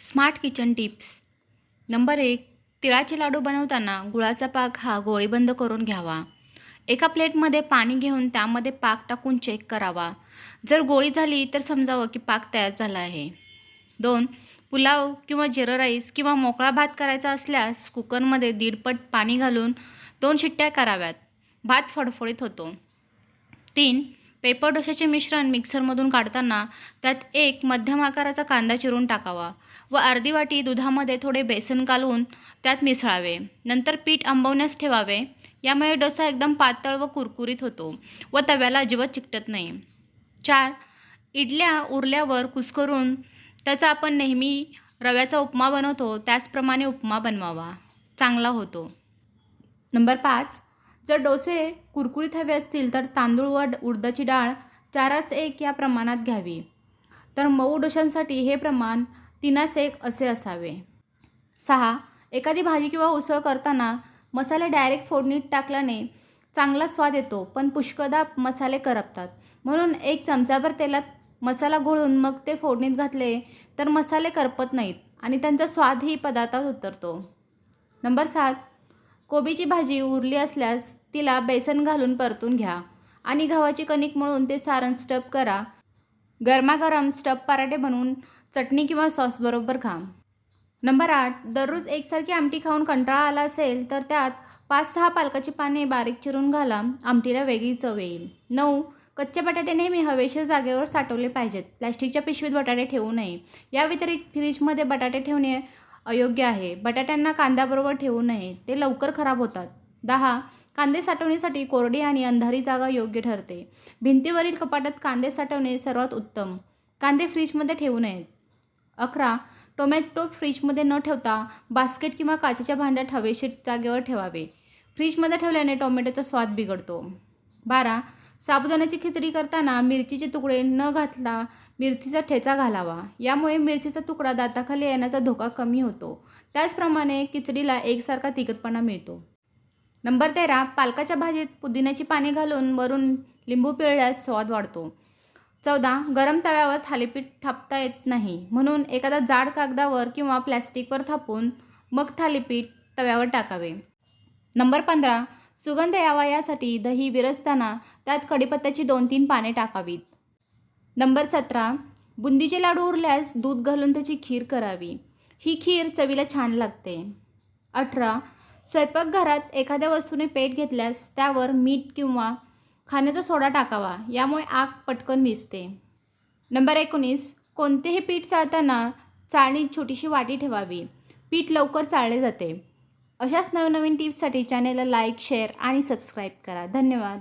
Smart kitchen tips. Number एक तिळाचे लाडू बनवताना गुळाचा पाक हा गोळीबंद करून घ्यावा. एका प्लेटमध्ये पाणी घेऊन त्यामध्ये पाक टाकून चेक करावा. जर गोळी झाली तर समजावं की पाक तयार झाला आहे. दोन पुलाव किंवा जिरं राईस किंवा मोकळा भात करायचा असल्यास कुकरमध्ये दीडपट पाणी घालून दोन शिट्ट्या कराव्यात. भात फडफडीत होतो. तीन पेपर डोशाचे मिश्रण मिक्सरमधून काढताना त्यात एक मध्यम आकाराचा कांदा चिरून टाकावा व अर्धी वाटी दुधामध्ये थोडे बेसन घालून त्यात मिसळावे. नंतर पीठ आंबवण्यास ठेवावे. यामुळे डोसा एकदम पातळ व कुरकुरीत होतो व तव्याला अजिबात चिकटत नाही. चार इडल्या उरल्यावर कुस्करून त्याचा आपण नेहमी रव्याचा उपमा बनवतो. त्याचप्रमाणे उपमा बनवावा. चांगला होतो. नंबर पाच जर डोसे कुरकुरीत हवे असतील तर तांदूळ व उडदाची डाळ चारास एक या प्रमाणात घ्यावी. तर मऊ डोशांसाठी हे प्रमाण तीनास एक असे असावे. सहा. एखादी भाजी किंवा उसळ करताना मसाले डायरेक्ट फोडणीत टाकल्याने चांगला स्वाद येतो पण पुष्कदा मसाले करपतात. म्हणून एक चमचाभर तेलात मसाला घोळून मग ते फोडणीत घातले तर मसाले करपत नाहीत आणि त्यांचा स्वादही पदार्थात उतरतो. नंबर सात. कोबीची भाजी उरली असल्यास तिला बेसन घालून परतून घ्या आणि गव्हाची कणिक मळून ते सारण स्टप करा. गरमागरम स्टप पराठे बनवून चटणी किंवा सॉसबरोबर खा. नंबर आठ दररोज एकसारखी आमटी खाऊन कंटाळा आला असेल तर त्यात पाच सहा पालकाची पाने बारीक चिरून घाला. आमटीला वेगळी चव येईल. नऊ कच्चे बटाटे नेहमी हवेशीर जागेवर साठवले पाहिजेत. प्लॅस्टिकच्या पिशवीत बटाटे ठेवू नये. या व्यतिरिक्त फ्रीजमध्ये बटाटे ठेवणे अयोग्य आहे. बटाट्यांना कांद्याबरोबर ठेवू नये. ते लवकर खराब होतात. दहा कांदे साठवण्यासाठी कोरडी आणि अंधारी जागा योग्य ठरते. भिंतीवरील कपाटात कांदे साठवणे सर्वात उत्तम. कांदे फ्रीजमध्ये ठेवू नयेत. अकरा टोमॅटो फ्रीजमध्ये न ठेवता बास्केट किंवा काचेच्या भांड्यात हवेशीर जागेवर ठेवावे. फ्रीजमध्ये ठेवल्याने टोमॅटोचा स्वाद बिघडतो. बारा साबुदाण्याची खिचडी करताना मिरचीचे तुकडे न घातला मिरचीचा ठेचा घालावा. यामुळे मिरचीचा तुकडा दाताखाली येण्याचा धोका कमी होतो. त्याचप्रमाणे खिचडीला एकसारखा तिखटपणा मिळतो. नंबर तेरा पालकाच्या भाजीत पुदिन्याची पाने घालून वरून लिंबू पिळल्यास स्वाद वाढतो. चौदा गरम तव्यावर थालीपीठ थापता येत नाही. म्हणून एखादा जाड कागदावर किंवा प्लॅस्टिकवर थापून मग थालीपीठ तव्यावर टाकावे. नंबर पंधरा सुगंध यावा यासाठी दही विरजताना त्यात कडीपत्त्याची दोन तीन पाने टाकावीत. नंबर सतरा बुंदीचे लाडू उरल्यास दूध घालून त्याची खीर करावी. ही खीर चवीला छान लागते. अठरा स्वयंपाकघरात एखाद्या वस्तूने पेट घेतल्यास त्यावर मीठ किंवा खाण्याचा सोडा टाकावा यामुळे आग पटकन विजते नंबर एकोणीस कोणतेही पीठ चाळताना चाळणीत छोटीशी वाटी ठेवावी. पीठ लवकर चाळले जाते. अशाच नवनवीन टिप्ससाठी चॅनेलला लाईक शेअर आणि सबस्क्राईब करा. धन्यवाद.